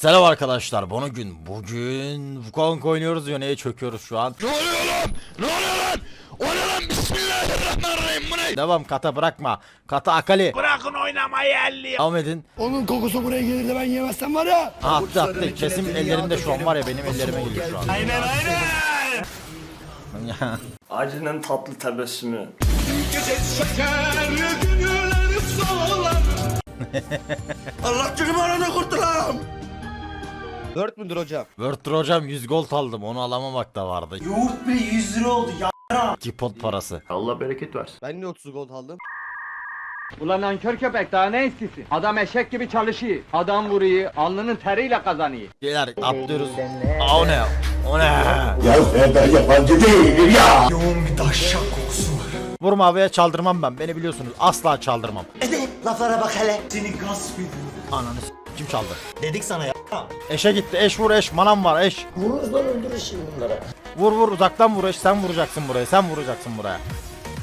Selam arkadaşlar. Bunu gün bugün Wukong oynuyoruz. Yöneye çöküyoruz şu an. Ne oluyor lan? Ne oluyor lan? O ne lan? Bismillahirrahmanirrahim. Bu ne? Devam kata bırakma. Kata akali. Bırakın oynamayı elli. Devam edin. Onun kokusu buraya gelir de ben yemezsem var ya. Ha, attı attı. Kesin ellerimde şu an var ya benim ellerime geliyor şu an. Aynen aynen. Acının tatlı tebessümü. Allah canımı arana kurtulam. 4 müdür hocam? Word'dur hocam 100 gold aldım. Onu alamamak da vardı. Yoğurt bile 100 lira oldu ya. 2 pot parası. Allah bereket versin. Ben niye 30 gold aldım? Ulan nankör köpek daha ne istiyorsun? Adam eşek gibi çalışıyor. Adam vuruyor, alnının teriyle kazanıyor. Beyler atlıyoruz. Aa, o ne? O ne? Yoğun bir dahşak kokusu var. Vurma havaya çaldırmam ben. Beni biliyorsunuz. Asla çaldırmam. Laflara bak hele. Seni gasp ediyor. Ananı s- kim çaldı? Dedik sana ya. Eşe gitti. Eş vur eş. Manam var eş. Vururuz lan öldürür şimdi bunlara. Vur vur uzaktan vur eş. Sen vuracaksın buraya. Sen vuracaksın buraya.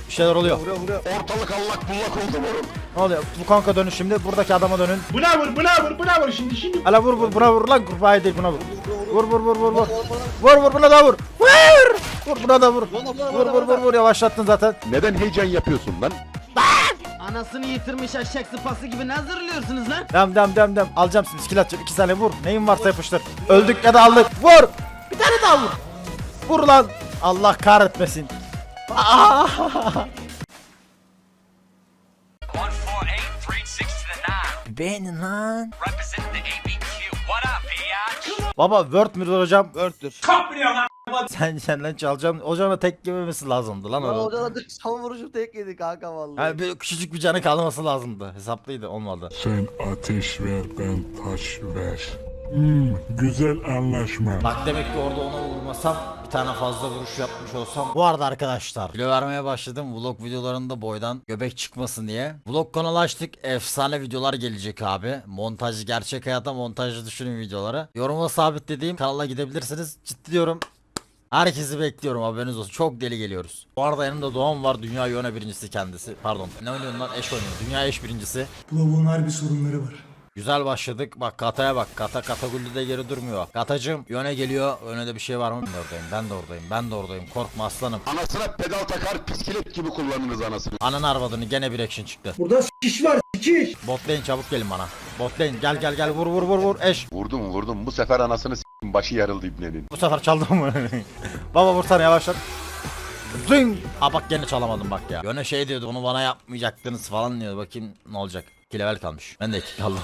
Bir şeyler oluyor. Vuruyor vuruyor. Ortalık allak bullak oldu moruk. Ne oluyor? Bu kanka dönün şimdi. Buradaki adama dönün. Buna vur, buna vur, buna vur şimdi şimdi. Hala vur vur buna vur lan kurbağaya değil buna vur. Vur vur vur vur vur. Vur vur buna da vur. Vur. Vur buna da vur. Vur vur vur vur yavaşlattın zaten. Neden heyecan yapıyorsun lan? Anasını yitirmiş eşek sıpası gibi ne hazırlıyorsunuz lan? Dem dem dem dem. Alacağım şimdi skill atacağım. İki tane vur. Neyin varsa yapıştır. Öldük ya da aldık. Vur. Bir tane daha vur. Vur lan. Allah kahretmesin. Aa! Beğenin lan. Baba Word müdür hocam? Word'dür. Sen senden çalacağım. Hocana tek yememesi lazımdı lan Lan orada. hocam direkt son vuruşu tek yedi kanka vallahi. Yani böyle küçücük bir canı kalması lazımdı. Hesaplıydı olmadı. Sen ateş ver ben taş ver. Hmm, güzel anlaşma. Bak demek ki orada ona vurmasam bir tane fazla vuruş yapmış olsam. Bu arada arkadaşlar kilo vermeye başladım vlog videolarında boydan göbek çıkmasın diye. Vlog kanalı açtık efsane videolar gelecek abi. Montaj gerçek hayata montajlı düşünün videoları. Yoruma sabitlediğim kanala gidebilirsiniz. Ciddi diyorum. Herkesi bekliyorum haberiniz olsun. Çok deli geliyoruz. Bu arada yanımda Doğan var. Dünya Yöne birincisi kendisi. Pardon. Ne oynuyorsun lan? Eş oynuyor. Dünya eş birincisi. Bu lavuğun harbi sorunları var. Güzel başladık. Bak kataya bak. Kata kata de geri durmuyor. Katacım yöne geliyor. Önünde bir şey var mı? Ben de oradayım. Ben de oradayım. Ben de oradayım. Korkma aslanım. Anasına pedal takar piskelet gibi kullanırız anasını. Ananı arvadını gene bir action çıktı. Burada sikiş var sikiş. Bot lane çabuk gelin bana. Bot lane gel gel gel vur vur vur vur eş. Vurdum vurdum bu sefer anasını s**tim başı yarıldı ibnenin. Bu sefer çaldım mı? Baba vursana yavaşlat. Zing! Aa bak gene çalamadım bak ya. Yöne şey diyordu onu bana yapmayacaktınız falan diyordu. Bakayım ne olacak. 2 level kalmış. Ben de 2 kaldım.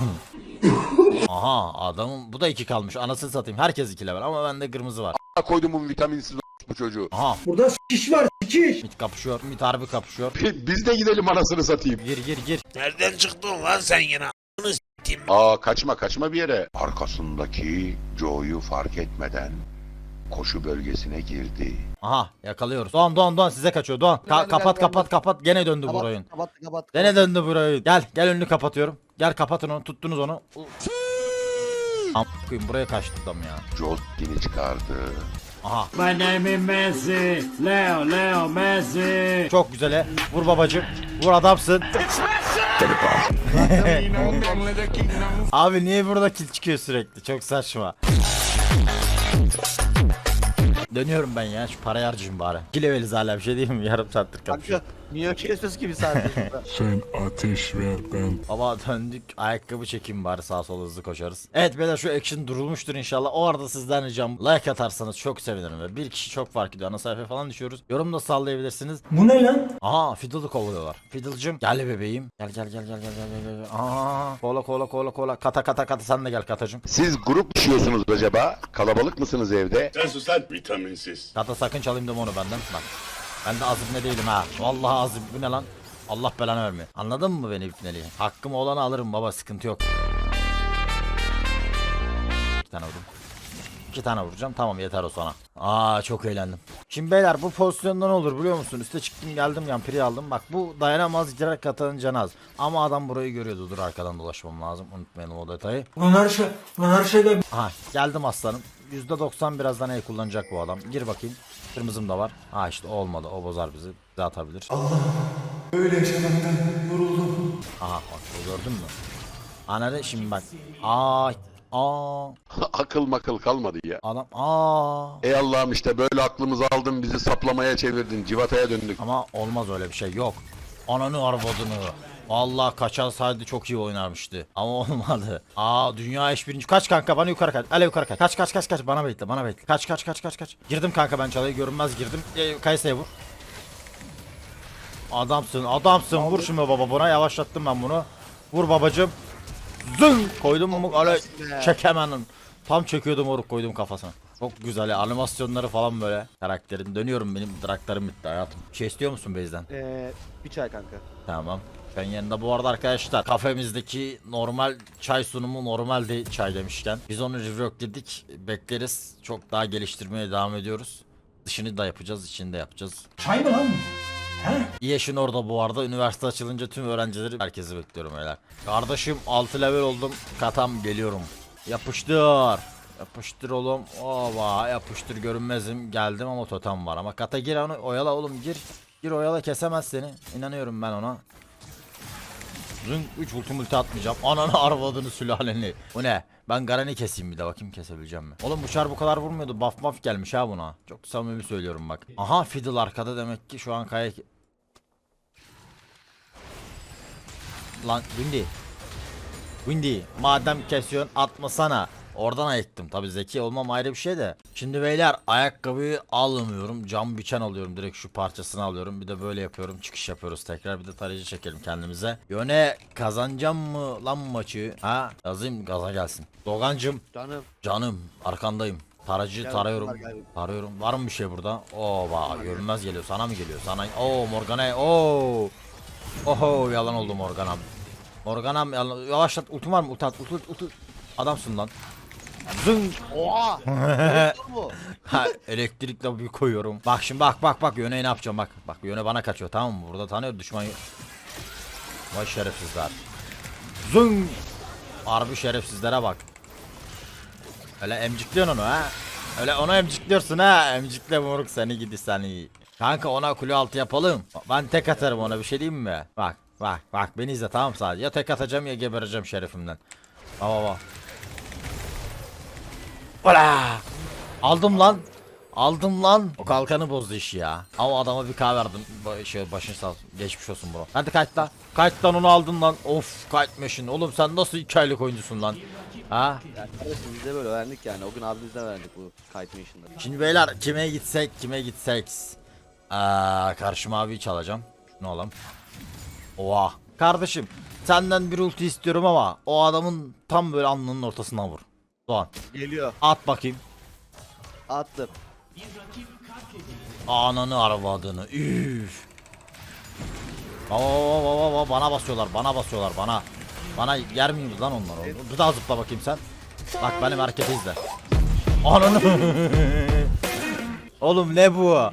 Aha adamın bu da 2 kalmış. Anasını satayım. Herkes 2 level ama bende kırmızı var. A koydumun vitaminsiz bu çocuğu. Aha Burada sikiş var sikiş. Mit kapışıyor. Mit harbi kapışıyor. Biz de gidelim anasını satayım. Gir gir gir. Nereden çıktın lan sen yine? A**ını s**tim. Aa kaçma kaçma bir yere. Arkasındaki Joe'yu fark etmeden koşu bölgesine girdi. Aha yakalıyoruz. Doğan Doğan Doğan size kaçıyor. Doğan Ka- Gel, gel, kapat gel, kapat gel. kapat. Gene döndü bu Kapat, oyun. kapat kapat. Gene döndü bu oyun. Gel gel önünü kapatıyorum. Gel kapatın onu. Tuttunuz onu. Am koyayım buraya kaçtı adam ya. Joe s**tini çıkardı. Aha My name is Messi, Leo, Leo, Messi. çok güzel. Vur babacım. Vur adamsın. Abi niye burada kill çıkıyor sürekli? Çok saçma. Dönüyorum ben ya. Şu parayı harcayayım bari. 2 leveliz hala bir şey değil mi? Yarım saattir kapışıyor. Kanka niye kesmesi gibi sadece. Sen ateş ver ben Baba döndük ayakkabı çekeyim bari sağa sola hızlı koşarız. Evet beyler şu action durulmuştur inşallah. O arada sizden ricam like atarsanız çok sevinirim. Ve bir kişi çok fark ediyor. Ana sayfaya falan düşüyoruz. Yorum da sallayabilirsiniz. Bu ne lan? Aha Fiddle'ı kovalıyorlar. Fiddle'cım gel bebeğim. Gel gel gel gel gel gel gel. gel. Aa kola kola kola kola. Kata kata kata sen de gel katacım. Siz grup işiyorsunuz acaba? Kalabalık mısınız evde? Sen sus lan vitaminsiz. Kata sakın çalayım deme onu benden. Bak. Ben de azim ne değilim ha. Vallahi azim bu ne lan? Allah belanı vermiyor. Anladın mı beni ipneliği? Hakkım olanı alırım baba sıkıntı yok. İki tane vurdum. İki tane vuracağım tamam yeter o sana. Aa çok eğlendim. Şimdi beyler bu pozisyonda ne olur biliyor musun? Üste çıktım geldim yan piri aldım. Bak bu dayanamaz direkt katanın canı az. Ama adam burayı görüyordu. Dur arkadan dolaşmam lazım. Unutmayalım o detayı. Lan her şey, lan her şeyde Aha geldim aslanım. %90 birazdan el kullanacak bu adam. Gir bakayım. Kırmızım da var. Ha işte o olmadı. O bozar bizi. Bize atabilir. öyle yaşamaktan yoruldum. Aha bak gördün mü? Ananı şimdi bak. Aa Aa. Akıl makıl kalmadı ya. Adam aa. Ey Allah'ım işte böyle aklımızı aldın bizi saplamaya çevirdin. Civataya döndük. Ama olmaz öyle bir şey yok. Ananı arvadını. Vallahi kaçarsaydı çok iyi oynarmıştı. Ama olmadı. Aa dünya eş birinci. Kaç kanka bana yukarı kaç. Hele yukarı kaç. Kaç kaç kaç kaç. Bana bekle bana bekle. Kaç kaç kaç kaç kaç. Girdim kanka ben çalayı görünmez girdim. E, Kayse'ye vur. Adamsın adamsın. Vur şimdi baba buna yavaşlattım ben bunu. Vur babacım. Zın koydum mu öyle çekemenin. Tam çekiyordum oruk koydum kafasına. Çok güzel ya animasyonları falan böyle. Karakterin dönüyorum benim draktarım bitti hayatım. Bir şey istiyor musun Beyz'den? Ee, bir çay kanka. Tamam. Ben yanında bu arada arkadaşlar kafemizdeki normal çay sunumu normal değil çay demişken. Biz onu reworkledik. Bekleriz. Çok daha geliştirmeye devam ediyoruz. Dışını da yapacağız, içini de yapacağız. Çay mı lan? İyeş'in orada bu arada. Üniversite açılınca tüm öğrencileri herkesi bekliyorum beyler. Kardeşim 6 level oldum. Katam geliyorum. Yapıştır. Yapıştır oğlum. Ova yapıştır görünmezim. Geldim ama totem var. Ama kata gir onu oyala oğlum gir. Gir oyala kesemez seni. İnanıyorum ben ona. Zın 3 ulti multi atmayacağım. Ananı arvadını sülaleni. Bu ne? Ben Garen'i keseyim bir de bakayım kesebileceğim mi? Oğlum bu çar bu kadar vurmuyordu. Buff buff gelmiş ha buna. Çok samimi söylüyorum bak. Aha Fiddle arkada demek ki şu an kaya... Lan Windy. Windy madem kesiyorsun atmasana. Oradan ayıktım. Tabi zeki olmam ayrı bir şey de. Şimdi beyler ayakkabıyı almıyorum. Cam biçen alıyorum. Direkt şu parçasını alıyorum. Bir de böyle yapıyorum. Çıkış yapıyoruz tekrar. Bir de tarayıcı çekelim kendimize. Yöne kazanacağım mı lan maçı? Ha? Yazayım gaza gelsin. Dogancım. Canım. Canım arkandayım. Taracı Gel, tarıyorum. Tarıyorum. Var mı bir şey burada? Oo bak görünmez geliyor. Sana mı geliyor? Sana. Oo Morgana. Oo. Oho yalan oldu Morganam. Morganam yalan. Yavaşlat. Ultim var mı? Ulti at. Ulti, ulti. Adamsın lan. Zın. Oha! Ne bu? Ha elektrikle bir koyuyorum. Bak şimdi bak bak bak yöne ne yapacağım bak. Bak yöne bana kaçıyor tamam mı? Burada tanıyor düşman. Vay şerefsizler. Zın. Harbi şerefsizlere bak. Öyle emcikliyorsun onu ha. Öyle onu emcikliyorsun ha. Emcikle moruk seni gidi seni. Kanka ona kule altı yapalım. Ben tek atarım ona bir şey diyeyim mi? Bak bak bak beni izle tamam sadece. Ya tek atacağım ya gebereceğim şerefimden. Baba baba. Ola! Aldım lan. Aldım lan. O kalkanı bozdu işi ya. Ama adama bir kahve verdim. Ba- Şey, başın sağ olsun. Geçmiş olsun bro. Hadi kayıt lan. Kayıt lan onu aldın lan. Of kayıtmışsın. Oğlum sen nasıl iki aylık oyuncusun lan? Ha? Ya kardeşim biz de böyle öğrendik yani. O gün abimizden öğrendik bu kayıtma işinde. Şimdi beyler kime gitsek kime gitsek. Aa, karşıma abi çalacağım. Ne oğlum? Oha. Kardeşim senden bir ulti istiyorum ama o adamın tam böyle alnının ortasından vur. Doğan Geliyor. at bakayım. Attım. Ananı arvadını. Üf. Baba baba baba baba bana basıyorlar bana basıyorlar bana. Bana yer miyim lan onlar? Bir daha zıpla bakayım sen. Bak benim hareketi izle. Ananı. oğlum ne bu?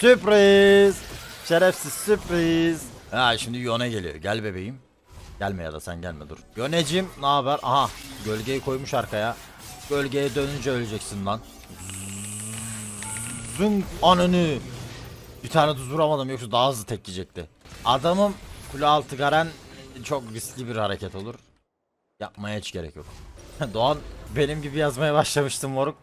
sürpriz. Şerefsiz sürpriz. Ha şimdi Yone geliyor. Gel bebeğim. Gelme ya da sen gelme dur. Yönecim ne haber? Aha gölgeyi koymuş arkaya. Gölgeye dönünce öleceksin lan. Zın ananı. Bir tane düz vuramadım yoksa daha hızlı tek yiyecekti. Adamım kule altı garen çok riskli bir hareket olur. Yapmaya hiç gerek yok. Doğan benim gibi yazmaya başlamıştım moruk.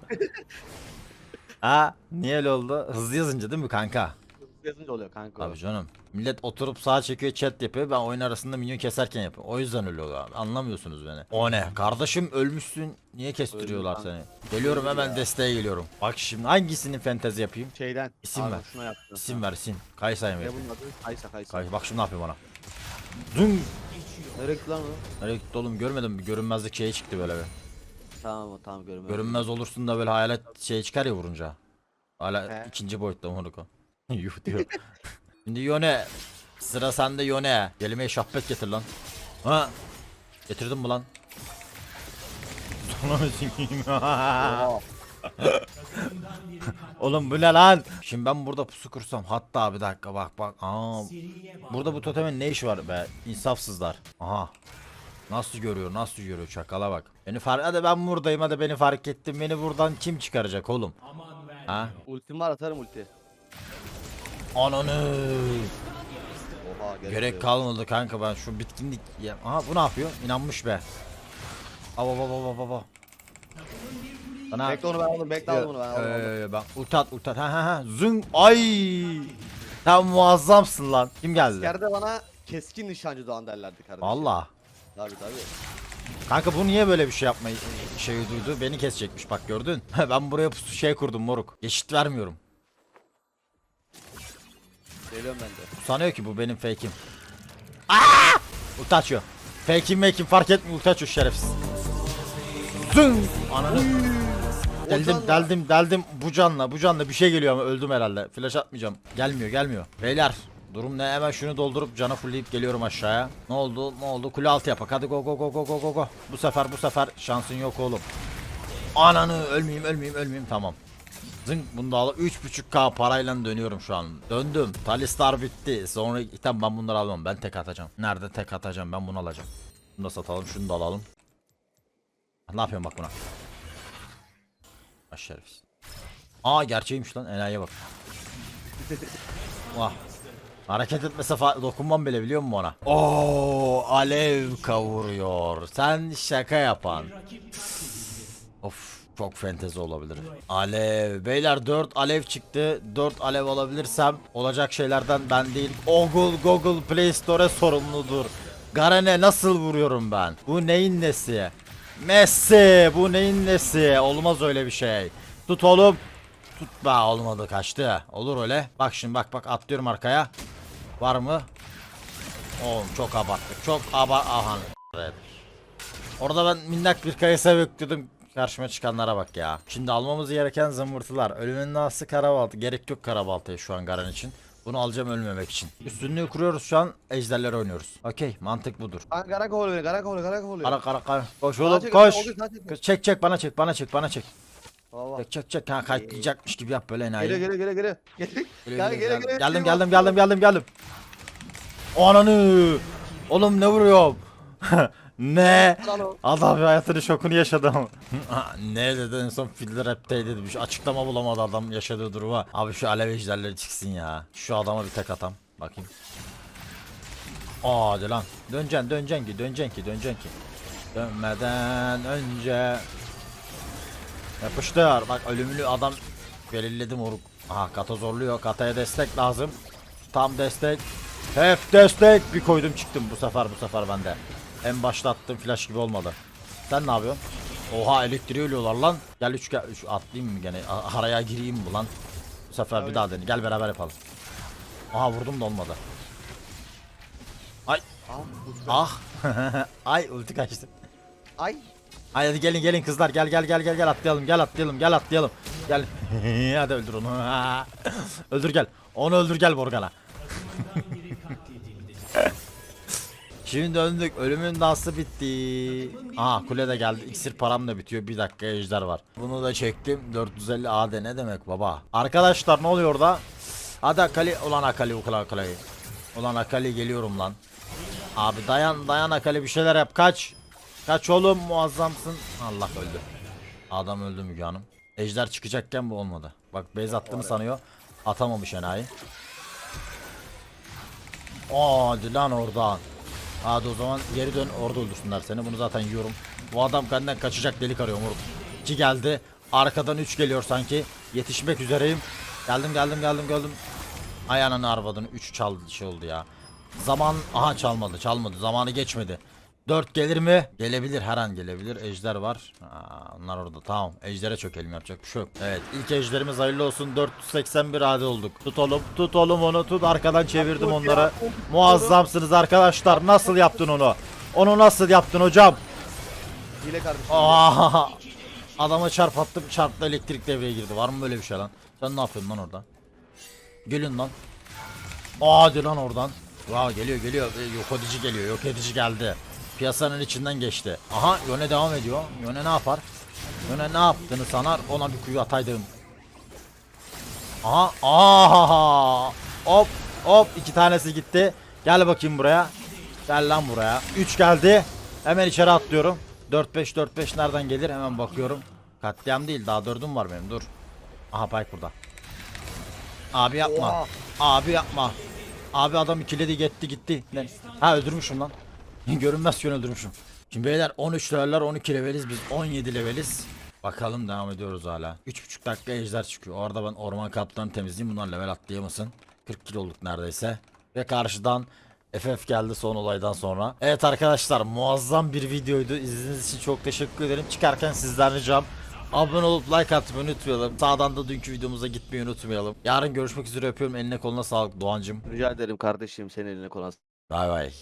ha niye öyle oldu? Hızlı yazınca değil mi kanka? Yazınca oluyor kanka. Abi canım. Millet oturup sağa çekiyor chat yapıyor. Ben oyun arasında minyon keserken yapıyorum. O yüzden öyle oluyor abi. Anlamıyorsunuz beni. O ne? Kardeşim ölmüşsün. Niye kestiriyorlar seni? Geliyorum hemen desteğe geliyorum. Bak şimdi hangisinin fentezi yapayım? Şeyden. İsim ver. Şuna yaptım. İsim ver isim. Kaysa'ya mı Ne yapayım? bunun adı? Kaysa Kaysa. Kay bak şimdi ne yapıyor bana? Dün. Nereye gitti lan o? Nereye gitti oğlum görmedim mi? Görünmezlik şeyi çıktı böyle bir. Tamam o tamam görmüyorum. Görünmez olursun da böyle hayalet şey çıkar ya vurunca. Hala He. ikinci boyutta moruk o. Yuh diyor. Şimdi Yone. Sıra sende Yone. Gelime şahbet getir lan. Ha? Getirdin mi lan? Sonra sikeyim. Oğlum bu ne lan? Şimdi ben burada pusu kursam hatta bir dakika bak bak. Aa, burada bu totemin ne işi var be? İnsafsızlar. Aha. Nasıl görüyor nasıl görüyor çakala bak. Beni fark hadi ben buradayım hadi beni fark ettim. Beni buradan kim çıkaracak oğlum? Ha? Ultim var atarım ulti. Ananı. Oha Gerek kalmadı kanka ben şu bitkinlik ya. Aha bu ne yapıyor? İnanmış be. Baba baba baba baba. Bana Bekle onu ben aldım. Bekle aldım onu ben aldım. Ee, bak ultat ultat ha ha ha zın ay sen muazzamsın lan kim geldi Askerde bana keskin nişancı Doğan derlerdi kardeşim. Valla Tabii tabii. kanka bu niye böyle bir şey yapmayı şey duydu beni kesecekmiş bak gördün ben buraya pusu şey kurdum moruk geçit vermiyorum Geliyorum ben de. sanıyor ki bu benim fake'im Aa! ulti açıyor fake'im make'im fark etmiyor ulti açıyor şerefsiz zın ananı Deldim canla. deldim deldim bu canla bu canla bir şey geliyor ama öldüm herhalde. Flash atmayacağım. Gelmiyor gelmiyor. Beyler durum ne hemen şunu doldurup cana fullleyip geliyorum aşağıya. Ne oldu ne oldu kule altı yapak hadi go go go go go go go. Bu sefer bu sefer şansın yok oğlum. Ananı ölmeyeyim ölmeyeyim ölmeyeyim tamam. Zınk bunu da alıp 3.5k parayla dönüyorum şu an. Döndüm. Talistar bitti. Sonra tamam ben bunları almam. Ben tek atacağım. Nerede tek atacağım? Ben bunu alacağım. Bunu da satalım. Şunu da alalım. Ne yapıyorum bak buna. Baş şerefsiz. Aa gerçeğiymiş lan. Enayiye bak. Vah. Hareket etmese dokunmam bile biliyor musun ona? Oo alev kavuruyor. Sen şaka yapan. Of çok fentezi olabilir. Alev. Beyler 4 alev çıktı. 4 alev alabilirsem olacak şeylerden ben değil. Google Google Play Store sorumludur. Garen'e nasıl vuruyorum ben? Bu neyin nesi? Messi bu neyin nesi? Olmaz öyle bir şey. Tut oğlum. Tut be olmadı kaçtı. Olur öyle. Bak şimdi bak bak atlıyorum arkaya. Var mı? Oğlum çok abarttık. Çok aba ahan. Evet. Orada ben minnak bir kayısa bekliyordum. Karşıma çıkanlara bak ya. Şimdi almamız gereken zımbırtılar. Ölümün nası karabaltı. Gerek yok karabaltaya şu an Garen için. Bunu alacağım ölmemek için. Üstünlüğü kuruyoruz şu an. Ejderleri oynuyoruz. Okey mantık budur. Kara kovalıyor beni. Kara kovalıyor. Kara kovalıyor. Kara kara kara. Koş oğlum çek, koş. Çek. Kız, Çek çek bana çek bana çek bana çek. Çek çek çek. Ha kayıtlayacakmış gibi yap böyle enayi. Geliyor geliyor geliyor geliyor. Geliyor. Geliyor, geliyor. Geldim geldim geldim geldim geldim. Ananı. Oğlum ne vuruyorum? ne? Adam hayatının şokunu yaşadı ama. Ne dedi en son Fiddler Rap'tey dedi. Bir açıklama bulamadı adam yaşadığı duruma. Abi şu alev ejderleri çıksın ya. Şu adama bir tek atam. Bakayım. Aa hadi lan. Döneceksin döneceksin ki döneceksin ki döneceksin ki. Dönmeden önce. Yapıştır. Bak ölümlü adam belirledim oruk. Aha kata zorluyor. Kataya destek lazım. Tam destek. Hep destek. Bir koydum çıktım bu sefer bu sefer bende. En başta attığım flash gibi olmadı. Sen ne yapıyorsun? Oha elektriği ölüyorlar lan. Gel üç, gel, üç atlayayım mı gene? A- Araya gireyim mi lan? Bu sefer bir daha dene. Gel beraber yapalım. Aha vurdum da olmadı. Ay. Ah. Ay ulti kaçtı. Ay. Ay hadi gelin gelin kızlar gel gel gel gel gel atlayalım gel atlayalım gel atlayalım. Gel. hadi öldür onu. öldür gel. Onu öldür gel Morgana. Şimdi döndük. Ölümün dansı bitti. Aha kule de geldi. İksir param da bitiyor. Bir dakika ejder var. Bunu da çektim. 450 AD ne demek baba? Arkadaşlar ne oluyor orada? Hadi Akali. Ulan Akali ukula Akali. Ulan Akali geliyorum lan. Abi dayan dayan Akali bir şeyler yap. Kaç. Kaç oğlum muazzamsın. Allah öldü. Adam öldü Müge Hanım. Ejder çıkacakken bu olmadı. Bak base attığını sanıyor. Atamamış enayi. Hadi lan oradan. Hadi o zaman geri dön orada öldürsünler seni. Bunu zaten yiyorum. Bu adam benden kaçacak delik arıyor moruk. 2 geldi. Arkadan 3 geliyor sanki. Yetişmek üzereyim. Geldim geldim geldim geldim. Ay ananı arvadını 3 çaldı şey oldu ya. Zaman aha çalmadı çalmadı zamanı geçmedi. 4 gelir mi? Gelebilir her an gelebilir. Ejder var. Aa, onlar orada tamam. Ejder'e çökelim yapacak bir şey yok. Evet ilk ejderimiz hayırlı olsun. 481 ade olduk. Tut oğlum tut oğlum onu tut. Arkadan çevirdim onları. Muazzamsınız arkadaşlar. Nasıl yaptın onu? Onu nasıl yaptın hocam? Hile kardeşim. Aa, adama çarp attım çarptı elektrik devreye girdi. Var mı böyle bir şey lan? Sen ne yapıyorsun lan orada? Gelin lan. Aa, Hadi lan oradan. Wow geliyor geliyor. Yok edici geliyor. Yok edici geldi. Piyasanın içinden geçti. Aha Yone devam ediyor. Yone ne yapar? Yone ne yaptığını sanar ona bir kuyu ataydım. Aha aha hop hop iki tanesi gitti. Gel bakayım buraya. Gel lan buraya. 3 geldi. Hemen içeri atlıyorum. 4 5 4 5 nereden gelir? Hemen bakıyorum. Katliam değil daha dördüm var benim dur. Aha Pike burada. Abi yapma. Oha. Abi yapma. Abi adam ikiledi gitti gitti. Ha öldürmüşüm lan. Görünmezken öldürmüşüm. Şimdi beyler 13 leveller 12 leveliz biz 17 leveliz. Bakalım devam ediyoruz hala. 3,5 dakika ejder çıkıyor. Orada ben orman kaptanı temizleyeyim. Bunlar level atlayamasın. 40 kilo olduk neredeyse. Ve karşıdan FF geldi son olaydan sonra. Evet arkadaşlar muazzam bir videoydu. İzlediğiniz için çok teşekkür ederim. Çıkarken sizden ricam abone olup like atmayı unutmayalım. Sağdan da dünkü videomuza gitmeyi unutmayalım. Yarın görüşmek üzere öpüyorum. Eline koluna sağlık Doğancım. Rica ederim kardeşim senin eline kolay. Bay bay.